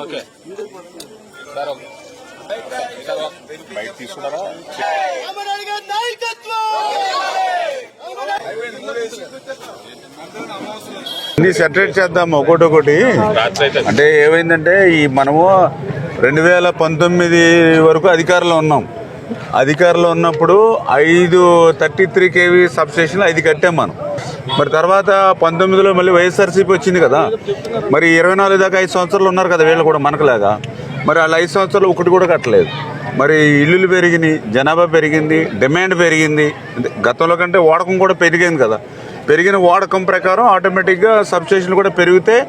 Okay. Sir. Okay ఒకటి తీసుకున్నారా? అన్ని సెటరేట్ అంటే ఏమైందంటే ఈ మనము రెండు వేల పంతొమ్మిది వరకు అధికారంలో ఉన్నాం. అధికారంలో ఉన్నప్పుడు ఐదు థర్టీ త్రీ కేవీ సబ్స్టేషన్లు ఐదు కట్టాం మనం. మరి తర్వాత పంతొమ్మిదిలో మళ్ళీ వైఎస్ఆర్సీపీ వచ్చింది కదా. మరి ఇరవై నాలుగు దాకా ఐదు సంవత్సరాలు ఉన్నారు కదా వీళ్ళు కూడా మనకులాగా. మరి వాళ్ళు ఐదు సంవత్సరాలు ఒకటి కూడా కట్టలేదు. మరి ఇల్లులు పెరిగినాయి జనాభా పెరిగింది డిమాండ్ పెరిగింది. అంటే గతంలో కంటే వాడకం కూడా పెరిగింది కదా. పెరిగిన వాడకం ప్రకారం ఆటోమేటిక్గా సబ్స్టేషన్లు కూడా పెరిగితే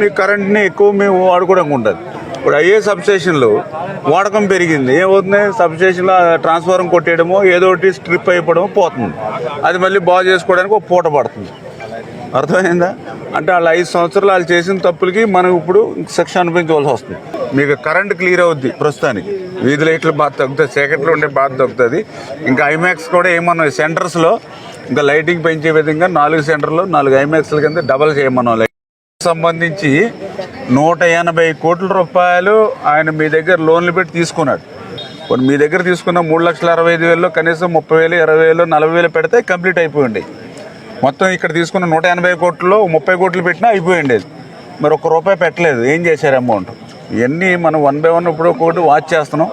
మీ కరెంట్ని ఎక్కువ మేము వాడుకోవడానికి ఉంటుంది ఇప్పుడు అయ్యే సబ్స్టేషన్లు వాడకం పెరిగింది. ఏమవుతుంది? సబ్స్టేషన్లో ట్రాన్స్ఫారం కొట్టేయడమో ఏదో ఒకటి స్ట్రిప్ అయిపోవడమో పోతుంది. అది మళ్ళీ బాగు చేసుకోవడానికి ఒక పూట పడుతుంది. అర్థమైందా? అంటే వాళ్ళు ఐదు సంవత్సరాలు వాళ్ళు చేసిన తప్పులకి మనం ఇప్పుడు శిక్ష అనిపించవలసి వస్తుంది. మీకు కరెంట్ క్లియర్ అవుద్ది ప్రస్తుతానికి. వీధి లైట్లు బాగా తగ్గుతుంది చీకట్లో ఉండే బాగా తగ్గుతుంది. ఇంకా ఐమాక్స్ కూడా ఏమన్నా సెంటర్స్లో ఇంకా లైటింగ్ పెంచే విధంగా నాలుగు సెంటర్లు నాలుగు ఐమాక్స్ల కింద డబల్ చేయమన్నాం సంబంధించి నూట ఎనభై కోట్ల రూపాయలు ఆయన మీ దగ్గర లోన్లు పెట్టి తీసుకున్నాడు. ఇప్పుడు మీ దగ్గర తీసుకున్న మూడు లక్షల అరవై ఐదు వేలలో కనీసం ముప్పై వేలు ఇరవై వేలు నలభై వేలు పెడితే కంప్లీట్ అయిపోయింది. మొత్తం ఇక్కడ తీసుకున్న నూట ఎనభై కోట్లలో ముప్పై కోట్లు పెట్టినా అయిపోయింది. మరి ఒక్క రూపాయి పెట్టలేదు. ఏం చేశారు అమౌంట్? ఇవన్నీ మనం వన్ బై వన్ ఇప్పుడు ఒకటి వాచ్ చేస్తున్నాం.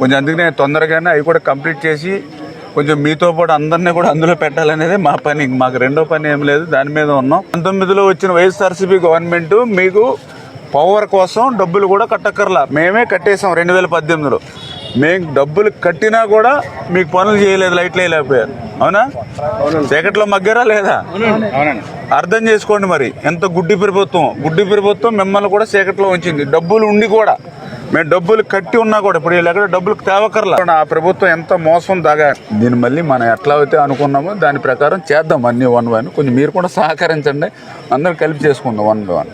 కొంచెం అందుకనే తొందరగానే అవి కూడా కంప్లీట్ చేసి కొంచెం మీతో పాటు అందరినీ కూడా అందులో పెట్టాలనేది మా పని. మాకు రెండో పని ఏం లేదు దాని మీద ఉన్నాం. పంతొమ్మిదిలో వచ్చిన వైఎస్ఆర్సీపీ గవర్నమెంట్ మీకు పవర్ కోసం డబ్బులు కూడా కట్టక్కర్లా. మేమే కట్టేసాం రెండు వేల పద్దెనిమిదిలో. మేము డబ్బులు కట్టినా కూడా మీకు పనులు చేయలేదు లైట్లు వేయలేకపోయారు. అవునా? చీకట్లో మగ్గారా లేదా? అవునండి అర్థం చేసుకోండి మరి ఎంత గుడ్డి ప్రభుత్వం. గుడ్డి ప్రభుత్వం మిమ్మల్ని కూడా చీకట్లో ఉంచింది. డబ్బులు ఉండి కూడా. మేము డబ్బులు కట్టి ఉన్నా కూడా ఇప్పుడు వీళ్ళు ఎక్కడ డబ్బులు తేవకర్లా? ఆ ప్రభుత్వం ఎంత మోసం దాగా. దీన్ని మళ్ళీ మనం ఎట్లా అయితే అనుకున్నామో దాని ప్రకారం చేద్దాం అన్ని వన్ వన్. కొంచెం మీరు కూడా సహకరించండి. అందరూ కలిపి చేసుకుందాం వన్ వన్.